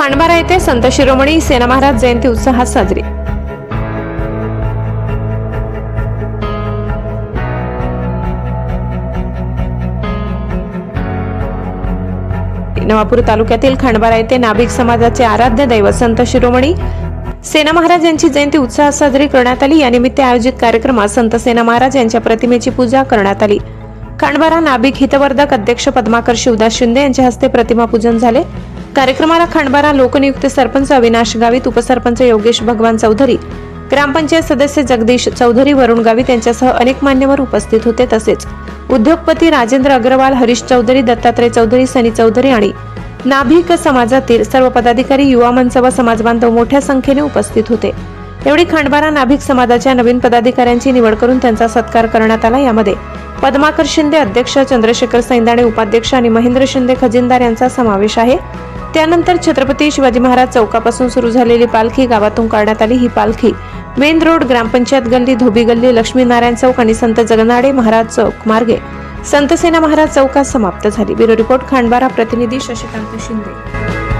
खांडबारा येथे संत शिरोमणी सेना महाराज जयंती उत्साहात साजरी. नवापूर तालुक्यातील खंडबारा येथे नाभिक समाजाचे आराध्य दैवत संत शिरोमणी सेना महाराज यांची जयंती उत्साहात साजरी करण्यात आली. यानिमित्त आयोजित कार्यक्रमात संत सेना महाराज यांच्या प्रतिमेची पूजा करण्यात आली. खंडबारा नाभिक हितवर्धक अध्यक्ष पद्माकर शिवदास शिंदे यांच्या हस्ते प्रतिमा पूजन झाले. कार्यक्रमाला खंडबारा लोकनियुक्त सरपंच अविनाश गावित उपसरपंच योगेश भगवान चौधरी ग्रामपंचायत सदस्य जगदीश चौधरी वरुण गावित यांच्यासह अनेक मान्यवर उपस्थित होते. तसेच उद्योगपती राजेंद्र अग्रवाल हरीश चौधरी दत्तात्रय चौधरी सनी चौधरी आणि नाभिक समाजातील सर्व पदाधिकारी युवा मंच व समाजबांधव मोठ्या संख्येने उपस्थित होते. एवढी खंडबारा नाभिक समाजाच्या नवीन पदाधिकाऱ्यांची निवड करून त्यांचा सत्कार करण्यात आला. यामध्ये पद्माकर शिंदे अध्यक्ष चंद्रशेखर सैंदाणे उपाध्यक्ष आणि महेंद्र शिंदे खजिनदार यांचा समावेश आहे. त्यानंतर छत्रपती शिवाजी महाराज चौकापासून सुरू झालेली पालखी गावातून काढण्यात आली. ही पालखी मेन रोड ग्रामपंचायत गल्ली धोबी गल्ली लक्ष्मीनारायण चौक आणि संत जगनाडे महाराज चौक मार्गे. संतसेना महाराज चौकात समाप्त झाली. ब्युरो रिपोर्ट खांडबारा प्रतिनिधी शशिकांत शिंदे.